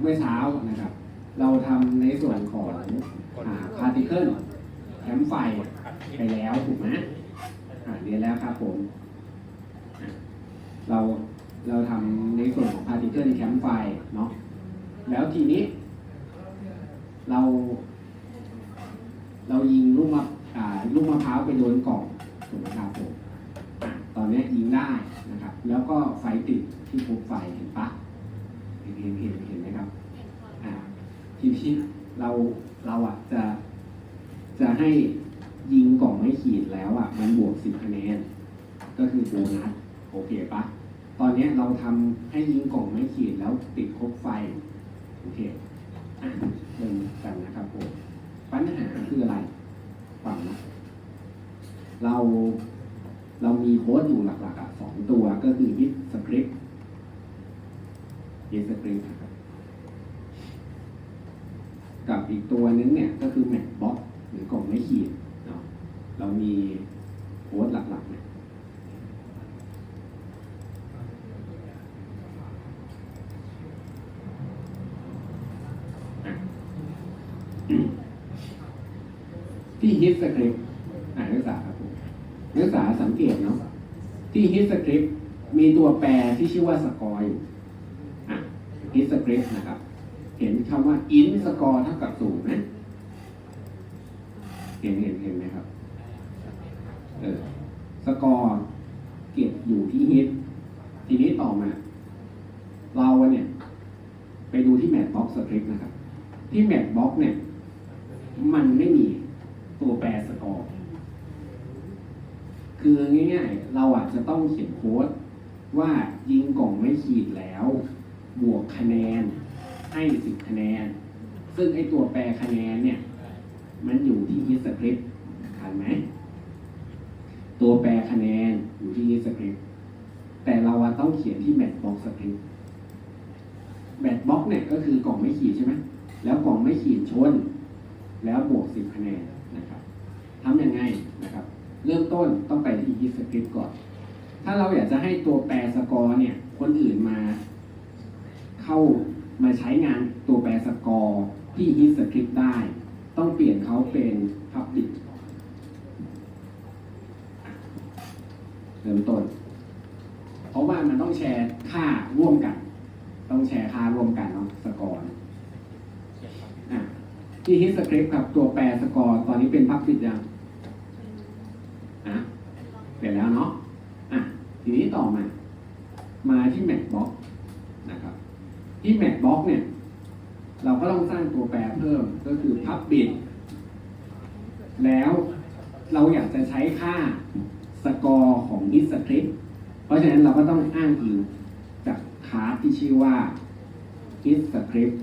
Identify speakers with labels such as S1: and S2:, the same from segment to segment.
S1: เมื่อเช้านะครับ เราทำในส่วนของพาร์ติเคิลแคมไฟไปแล้วถูกไหมอ่าเรียนแล้วครับผม เราเราทำในส่วนของพาร์ติเคิลแคมไฟเนาะแล้วทีนี้ เรา เรายิงลูกมะอ่าลูกมะพร้าวไปโดนกล่องถูกไหมครับผมตอนนี้ยิงได้นะครับ แล้วก็ไฟติดที่พบไฟเห็นปะ เห็นเห็นเห็นเห็นไหมครับอ่าทีนี้เราเราอะจะ จะให้ยิงกล่องไม่ขีดแล้วอะ มันบวกสิบคะแนน ก็คือโบนัสโอเคปะตอนนี้เราทำให้ยิงกล่องไม่ขีดแล้วติดครบไฟ โอเคอะเริ่มกันนะครับผมปัญหาคืออะไรฟังนะเราเรามีโค้ดอยู่หลักๆอะสองตัวก็คือ hit script hit script นะครับกับอีกตัวนึงเนี่ยก็คือ Mac Box หรือกล่องไม่ขีดเนาะเรามีโค้ดหลักๆเนี่ยอะที่ hit script อ่านนักศึกษาครับผมนักศึกษาสังเกตเนาะที่ hit script มีตัวแปรที่ชื่อว่าสกอร์อยู่ hit script นะครับ เห็นคำว่า in score เท่ากับศูนย์ไหมเห็นเห็นเห็นไหมครับเออสกอร์เก็บอยู่ที่ hit ทีนี้ต่อมา เราเนี่ย ไปดูที่ matchbox script นะครับ ที่ matchbox เนี่ย มันไม่มีตัวแปรสกอร์ คือง่ายๆ เราอาจจะต้องเขียนโค้ดว่ายิงกล่องไม่ขีดแล้ว บวกคะแนนให้สิบคะแนน ซึ่งไอตัวแปรคะแนนเนี่ย มันอยู่ที่ hit script ทันไหม ตัวแปรคะแนนอยู่ที่ hit script แต่เราต้องเขียนที่ matchbox script matchbox เนี่ยก็คือกล่องไม่ขีดใช่ไหม แล้วกล่องไม่ขีดชน แล้วบวกสิบคะแนนนะครับทำยังไงนะครับ เริ่มต้นต้องไปที่ hit script ก่อน ถ้าเราอยากจะให้ตัวแปรสกอร์เนี่ย คนอื่นมา เข้ามาใช้งานตัวแปรสกอร์ที่ hit script ได้ ต้องเปลี่ยนเขาเป็น public เริ่มต้น เพราะว่ามันต้องแชร์ค่าร่วมกัน ต้องแชร์ค่าร่วมกันเนาะสกอร์ที่ hit script ครับตัวแปรสกอร์ตอนนี้เป็น public ยังอะเปลี่ยนแล้วเนาะอะทีนี้ต่อมา มาที่ matchbox นะครับ ที่ matchbox เนี่ย เราก็ต้องสร้างตัวแปรเพิ่มก็คือ public แล้วเราอยากจะใช้ค่าสกอร์ของ hit script เพราะฉะนั้นเราก็ต้องอ้างอิงจากคลาสที่ชื่อว่า hit script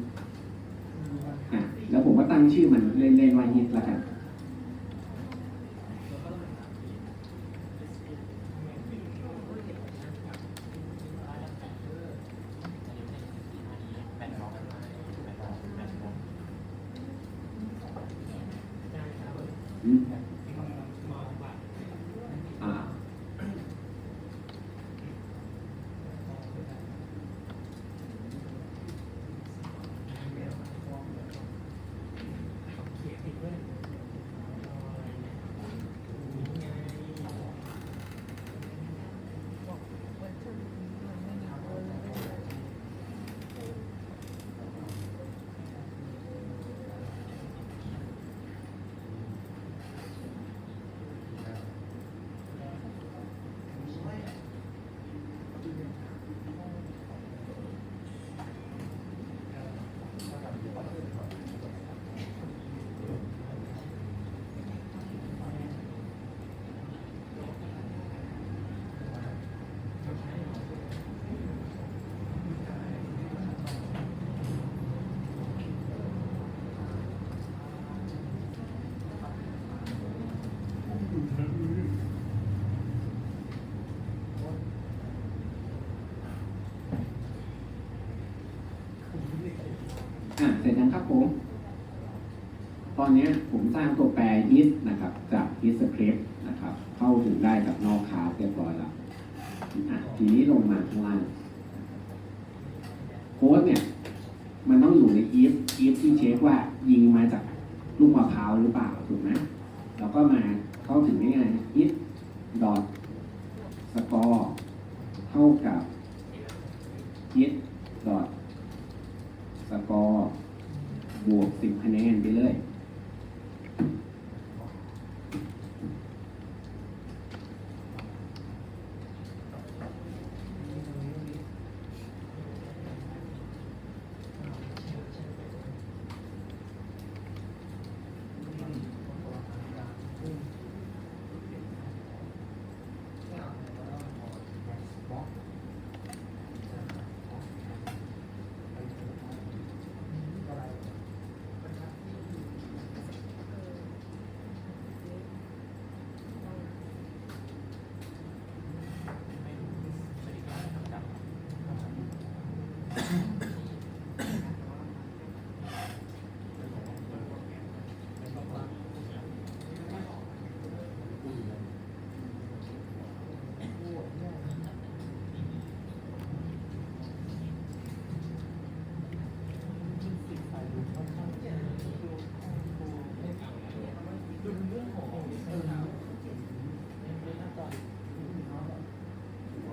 S1: อะแล้วผมก็ตั้งชื่อมันเล่นๆว่า hit แล้วกัน อืมอ่า อะเสร็จยังครับผม ตอนนี้ผมสร้างตัวแปร hit นะครับ จาก hit script นะครับ เข้าถึงได้กับนอกคาสเรียบร้อยแล้วอะทีนี้ลงมาข้างล่างโค้ดเนี่ย มันต้องอยู่ใน if if ที่เช็คว่ายิงมาจากลูกมะพร้าวหรือเปล่า ถูกไหมเราก็มาเข้าถึงง่ายๆ if dot score เท่ากับ if dot score บวกสิบคะแนนไปเลย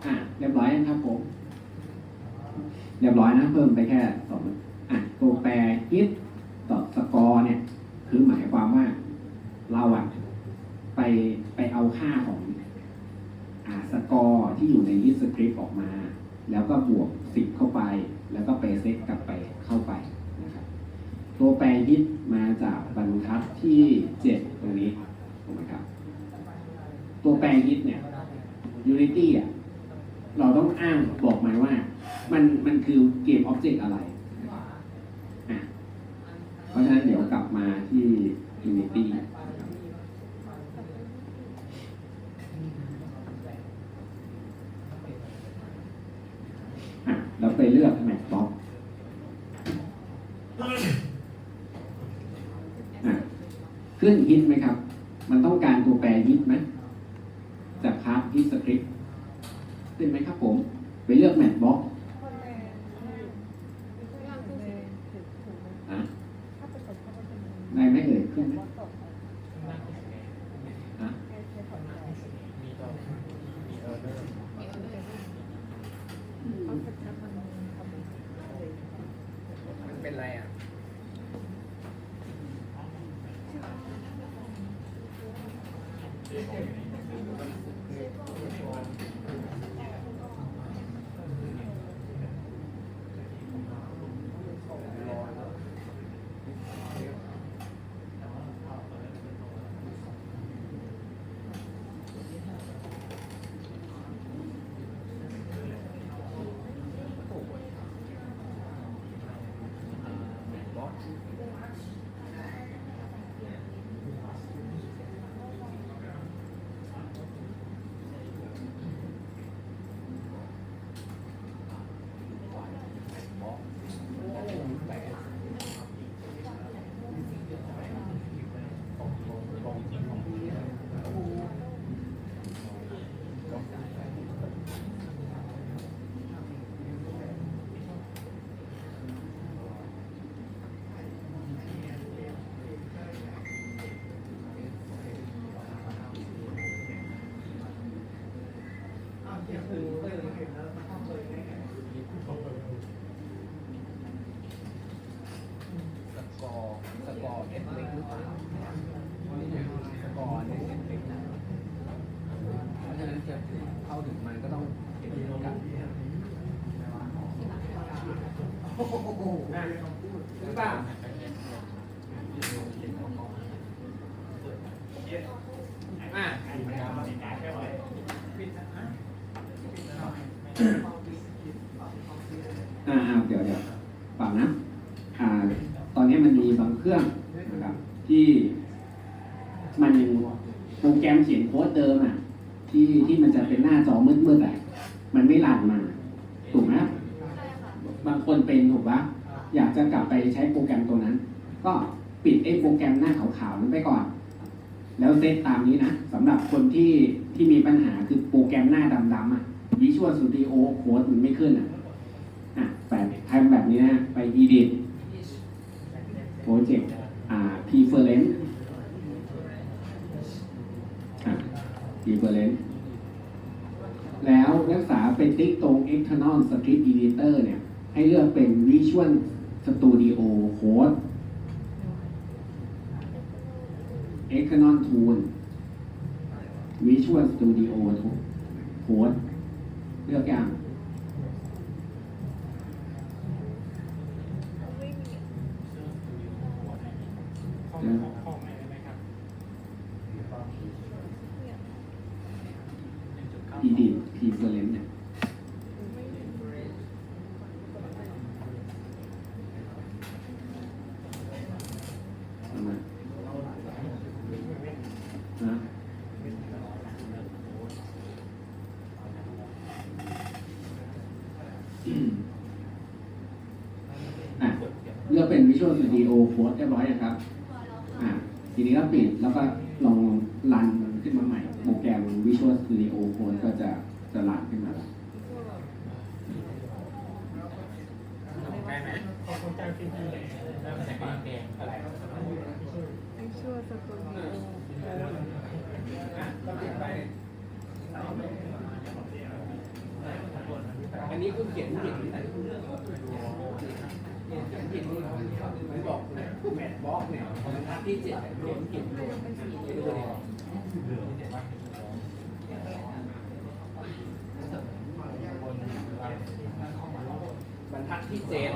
S1: อะเรียบร้อยนะครับผม เรียบร้อยนะ เพิ่มไปแค่สองอะตัวแปร hit ต่อสกอร์เนี่ย คือหมายความว่าเราอะไปไปเอาค่าของอ่าสกอร์ที่อยู่ใน hit script ออกมา แล้วก็บวกสิบเข้าไป แล้วก็ไปเซตกลับไปเข้าไปนะครับตัวแปร hit มาจากบรรทัดที่เจ็ดตรงนี้ถูกไหมครับ ตัวแปร hit เนี่ย Unity อะเราต้องอ้างบอก มันมันคือเกมออบเจกต์อะไรอะเพราะฉะนั้นเดี๋ยวกลับมาที่ Unity อะแล้วไปเลือก Matchbox อะขึ้นฮิตไหมครับ มันต้องการตัวแปรฮิตไหมจากคลาสฮิตสคริปต์ขึ้นไหมครับผม ไปเลือก Matchbox อะ
S2: อะ
S1: อ่าอ่าเดี๋ยวเดี๋ยวฟังนะอ่าตอนนี้มันมีบางเครื่องนะครับ ที่มันโปรแกรมเขียนโค้ดเดิมอะ ที่ที่มันจะเป็นหน้าจอมืดๆอะมันไม่รันมา ถูกไหมบางคนเป็นถูกปะอยากจะกลับไปใช้โปรแกรมตัวนั้น ก็ปิดไอ้โปรแกรมหน้าขาวๆนั้นไปก่อน แล้วเซตตามนี้นะสำหรับคนที่ที่มีปัญหาคือโปรแกรมหน้าดำๆอะ Visual Studio Code มันไม่ขึ้นอะอะแบบทำแบบนี้นะ ไป edit project อ่า preference อ่า preference แล้วนักศึกษาไปติ๊กตรง external script editor เนี่ย ให้เลือกเป็น visual studio code เอ็กซ์นอนทูนวิชวลสตูดิโอโค้ดเลือกอย่าง อีดิพีเฟอร์เรนเนี่ยทำไมนะอืมอะ เลือกเป็น Visual Studio Code เรียบร้อยนะครับ อะทีนี้ก็ปิดแล้วก็ลองรันมันขึ้นมาใหม่ โปรแกรม Visual Studio Code ก็จะจะรันขึ้นมาแล้ว
S3: ไม่ชั่วสตูดิโอ
S2: อันนี้คุณเขียนเขียนที่ไหนคุณ เลือกเนี่ยเขียนเขียนนี่ผมบอกเนี่ยแมทบล็อกเนี่ยบรรทัดที่เจ็ดเขียนเขียนดูปดูเนี่ยบรรทัดที่เจ็ด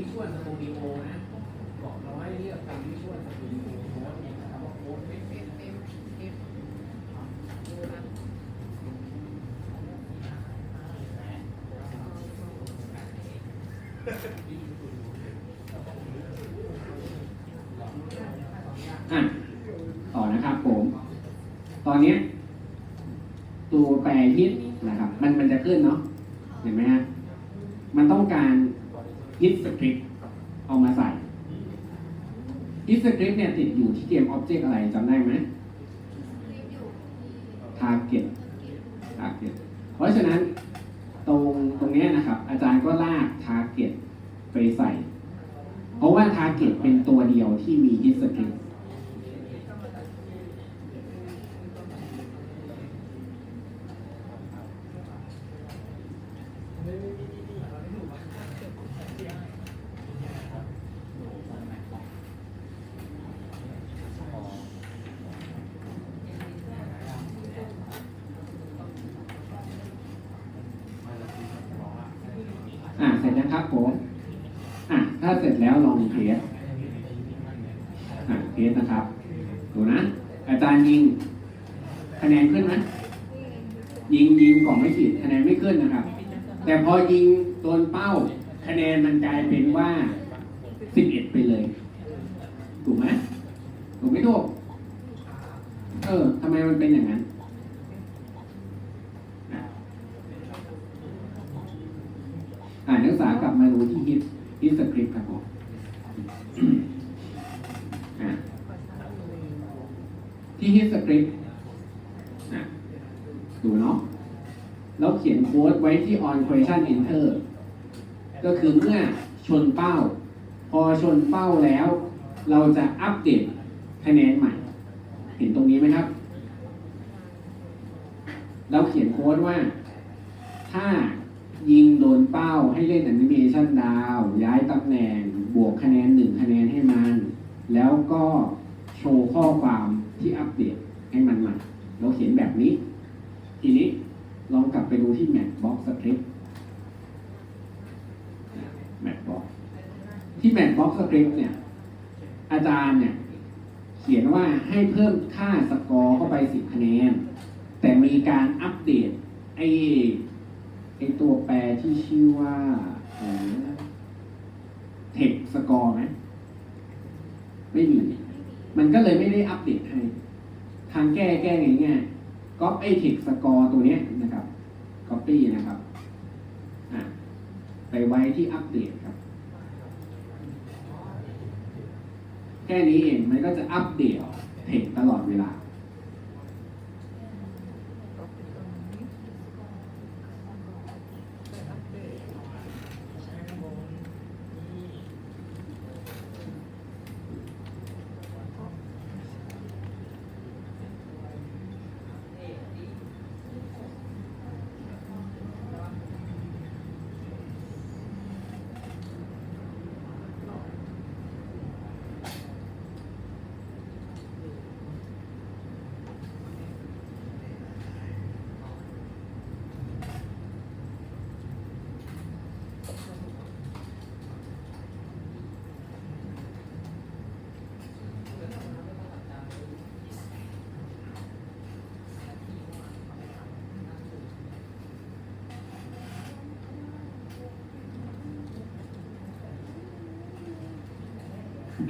S2: วิชวลสตูดิโอนะบอกเราให้เลือกเป็นวิชวลสตูดิโอโค้ดเนี่ยคำว่าโค้ดเป็นเป็นเป็นเป็น
S1: อะต่อนะครับผม ตอนนี้ตัวแปรฮิตนะครับ มันมันจะขึ้นเนาะ เห็นไหมฮะ มันต้องการฮิตสคริปต์เอามาใส่ ฮิตสคริปต์เนี่ยติดอยู่ที่เกม Object อะไรจำได้ไหม Target Target เพราะฉะนั้นตรงตรงนี้นะครับ อาจารย์ก็ลาก Target ไปใส่ เพราะว่า Target เป็นตัวเดียวที่มี hit script อะเสร็จนะครับผม อะ ถ้าเสร็จแล้วลองเทสอะเทสนะครับ ดูนะ อารยิง คะแนนขึ้นไหมยิงยิงกล่องไม่ขีดคะแนนไม่ขึ้นนะครับ แต่พอยิงโดนเป้า คะแนนมันกลายเป็นว่า11ไปเลย ถูกไหมถูกไม่ถูกเออทำไมมันเป็นอย่างนั้นอ่านนักศึกษากลับมาดูที่ฮิตฮิตสคริปต์ครับผมอะ ที่ฮิตสคริปต์อะดูเนาะแล้วเขียนโค้ดไว้ที่ on question enter ก็คือเมื่อชนเป้า พอชนเป้าแล้ว เราจะอัปเดตคะแนนใหม่ เห็นตรงนี้ไหมครับเราเขียนโค้ดว่า ถ้ายิงโดนเป้าให้เล่นแอนิเมชันดาว ย้ายตำแหน่ง บวกคะแนนหนึ่งคะแนนให้มัน แล้วก็โชว์ข้อความ ที่อัปเดตให้มันใหม่เราเขียนแบบนี้ ทีนี้ลองกลับไปดูที่ Matchbox Script Matchbox ที่ Matchbox Script เนี่ย อาจารย์เนี่ย เขียนว่าให้เพิ่มค่าสกอร์เข้าไป10คะแนน แต่มีการอัปเดตไอ้ไอ้ตัวแปรที่ชื่อว่าเทคสกอร์ไหมไม่มี มันก็เลยไม่ได้อัปเดตให้ ทางแก้แก้ง่ายๆก๊อปไอเทคสกอร์ตัวเนี้ยนะครับก๊อปปี้นะครับ ไปไว้ที่อัปเดตครับ แค่นี้เอง มันก็จะอัปเดตเทคตลอดเวลา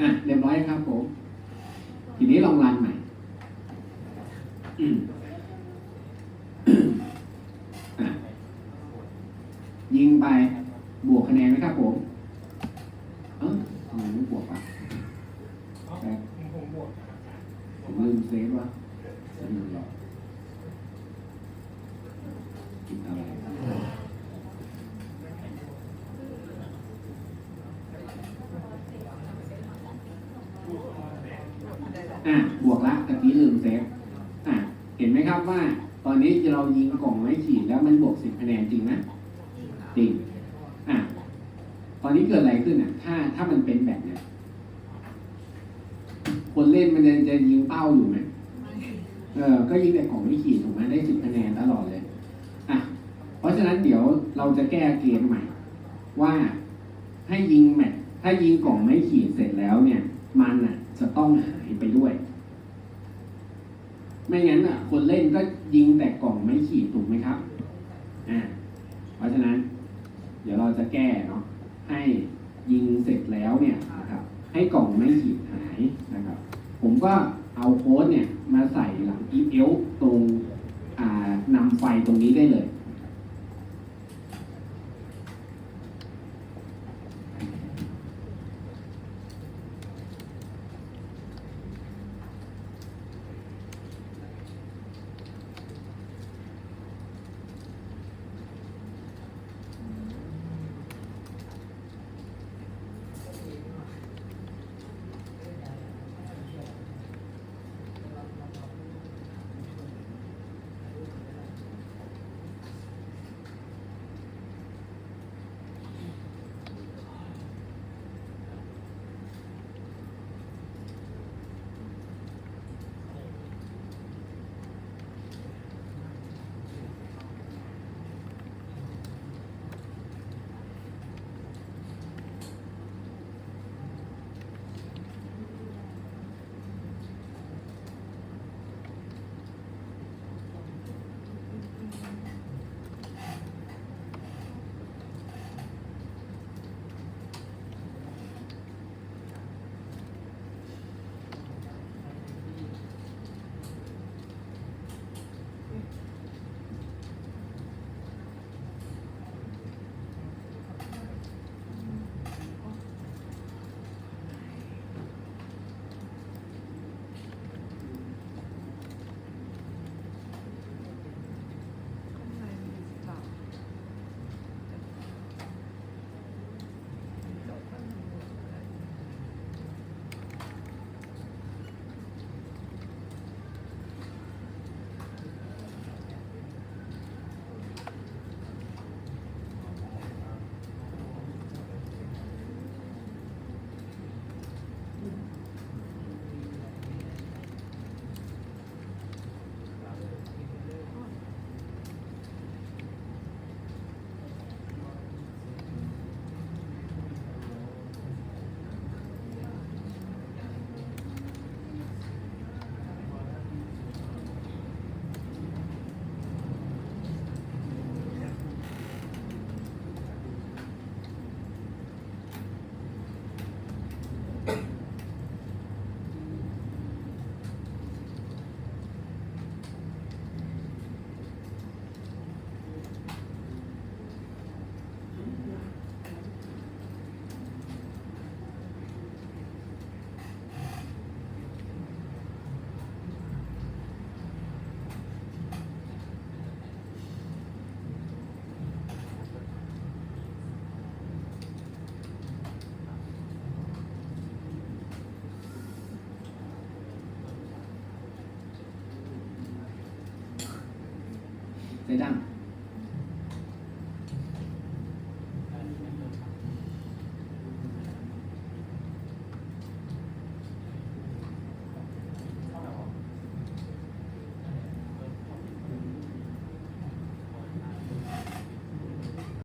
S3: อะ
S1: เรียบร้อยครับผม ทีนี้ลองรันใหม่อืมอะยิงไปบวกคะแนนไหมครับผม เออทำไมไม่บวกอะแป๊บผมลืมเซฟว่ะลืมหรอกกินอะไรอะบวกละตะกี้ลืมเซฟอะเห็นไหมครับว่า ตอนนี้เรายิงกล่องไม้ขีด แล้วมันบวกสิบคะแนนจริงไหมจริงอะตอนนี้เกิดอะไรขึ้นอะ ถ้าถ้ามันเป็นแบบเนี้ยคนเล่นมันจะจะยิงเป้าอยู่ไหมเออ ก็ยิงแต่ของไม่ขีดถูกไหมได้สิบคะแนนตลอดเลยอะเพราะฉะนั้นเดี๋ยวเราจะแก้เกมใหม่ ว่าให้ยิงแมทถ้ายิงกล่องไม่ขีดเสร็จแล้วเนี่ย มันอะ จะต้องหายไปด้วย ไม่งั้นอะ คนเล่นก็ยิงแต่กล่องไม่ขีดถูกไหมครับอ่าเพราะฉะนั้น เดี๋ยวเราจะแก้เนาะให้ยิงเสร็จแล้วเนี่ยนะครับ ให้กล่องไม่ขีดหายนะครับ ผมก็เอาโค้ดเนี่ยมาใส่หลังอีเอลตรงอ่านำไฟตรงนี้ได้เลย done.